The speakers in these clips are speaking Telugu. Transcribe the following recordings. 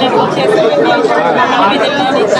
la frontière, c'est envie de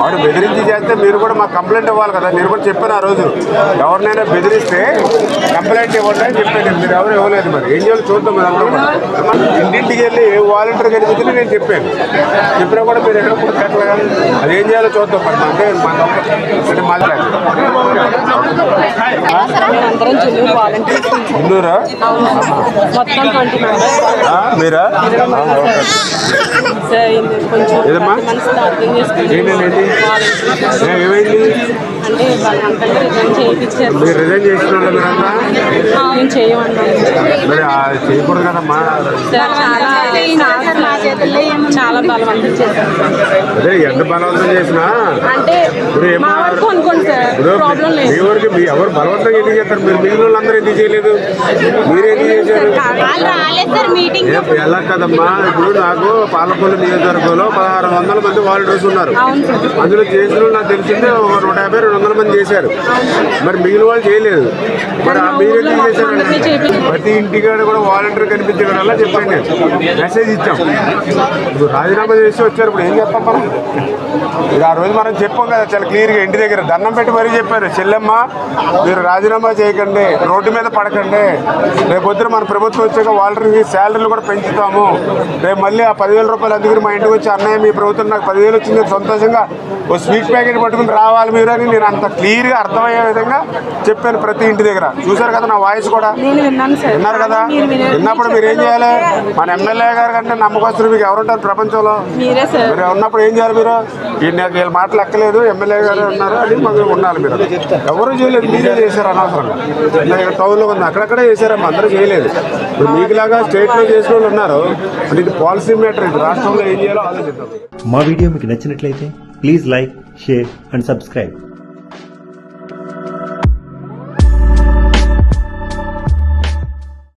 వాడు బెదిరించి చేస్తే మీరు కూడా మాకు కంప్లైంట్ ఇవ్వాలి కదా. మీరు కూడా చెప్పారు ఆ రోజు. ఎవరినైనా బెదిరిస్తే కంప్లైంట్ ఇవ్వండి అని చెప్పాను మీరు ఎవరు ఇవ్వలేదు మరి. ఏం చేయాలి చూద్దాం ఇంటింటికి వెళ్ళి వాలంటీర్ కనిపించింది నేను చెప్పాను. చెప్పినా కూడా మీరు ఎక్కడ కూడా పెట్టలేదు అది ఏం చేయాలో చూద్దాం మరి. అంటే మన అంటే ముందూరా? మెంబర్స్ మీరా? ఏదమ్మా? ఏంటండి ఏమైంది అంటే బలవంతంగా రిజైన్ చేయించారు. మీరు రిజైన్ చేసిన వాళ్ళు మీరంతా మేము చేయమన్నాం మరి ఆ చేయకూడదు కదమ్మా. సార్ చాలా బలవంతం చేశారు అదే ఎంత బలవంతం చేసినా? అంటే మా వరకు అనుకోండి సార్ ప్రాబ్లం లేదు. ఎవరు బలవంతంగా ఎందుకు చేస్తారు? మీరు మిగిలిన వాళ్ళందరూ ఎందుకు చేయలేదు? మీరే చేశారు? ఎలా కదమ్మా? ఇప్పుడు నాకు పాలకొల్లు నియోజకవర్గంలో పదహారు వందల మంది వాలంటీర్స్ ఉన్నారు. అందులో చేసిన నాకు తెలిసిందే ఒక నూట యాభై రెండు వందల మంది చేశారు. మరి మిగిలిన వాళ్ళు చేయలేదు. మరి ఆ మీరు చేశారు. ప్రతి ఇంటికాడ కూడా వాలంటీర్ కనిపించగల చెప్పండి. నేను మెసేజ్ ఇచ్చాం. ఇప్పుడు చేసి వచ్చారు. ఇప్పుడు ఏం చెప్పాం మనం? ఇది ఆ రోజు మనం చెప్పాం కదా చాలా క్లియర్గా ఇంటి దగ్గర దండం పెట్టి మరీ చెప్పారు. చెల్లెమ్మ మీరు రాజీనామా చేయకండి రోడ్డు మీద పడకండి. రేపు పొద్దున మన ప్రభుత్వం వచ్చాక వాలంటీర్కి శాలరీలు కూడా పెంచుతాము. రేపు మళ్ళీ ఆ పదివేల రూపాయలు అందుకని మా ఇంటికి వచ్చి అన్నయ్య మీ ప్రభుత్వం నాకు పదివేలు వచ్చింది సంతోషంగా ఓ స్వీట్ ప్యాకెట్ పట్టుకుని రావాలి మీరు అని నేను అంత క్లియర్గా అర్థమయ్యే విధంగా చెప్పాను ప్రతి ఇంటి దగ్గర. చూసారు కదా నా వాయిస్ కూడా? విన్నారు కదా. విన్నప్పుడు మీరు ఏం చేయాలి? మన ఎమ్మెల్యే గారు కంటే నమ్మకస్తులు మీకు ఎవరుంటారు? ప్రపంచంలో మీరే సార్. మీరు ఉన్నప్పుడు ఏం చేయాలి మీరు? ఈ నాకు వీళ్ళ మాటలు ఎక్కలేదు ఎమ్మెల్యే గారు ఉన్నారు అని మాకు ఉండాలి మీరు. ఎవరు చేయలేదు మీరే చేశారు అనవసరంగా. ఇలా ఇక్కడ టౌన్లో ఉంది అక్కడక్కడే చేశారమ్మా అందరూ చేయలేదు. ఇప్పుడు మీకులాగా స్టేట్లో చేసిన వాళ్ళు ఉన్నారు. అంటే ఇది పాలసీ మ్యాటర్ ఇది రాష్ట్రంలో ఏం చేయాలో ఆలోచిద్దాం. మా వీడియో మీకు నచ్చినట్లయితే please like share and subscribe.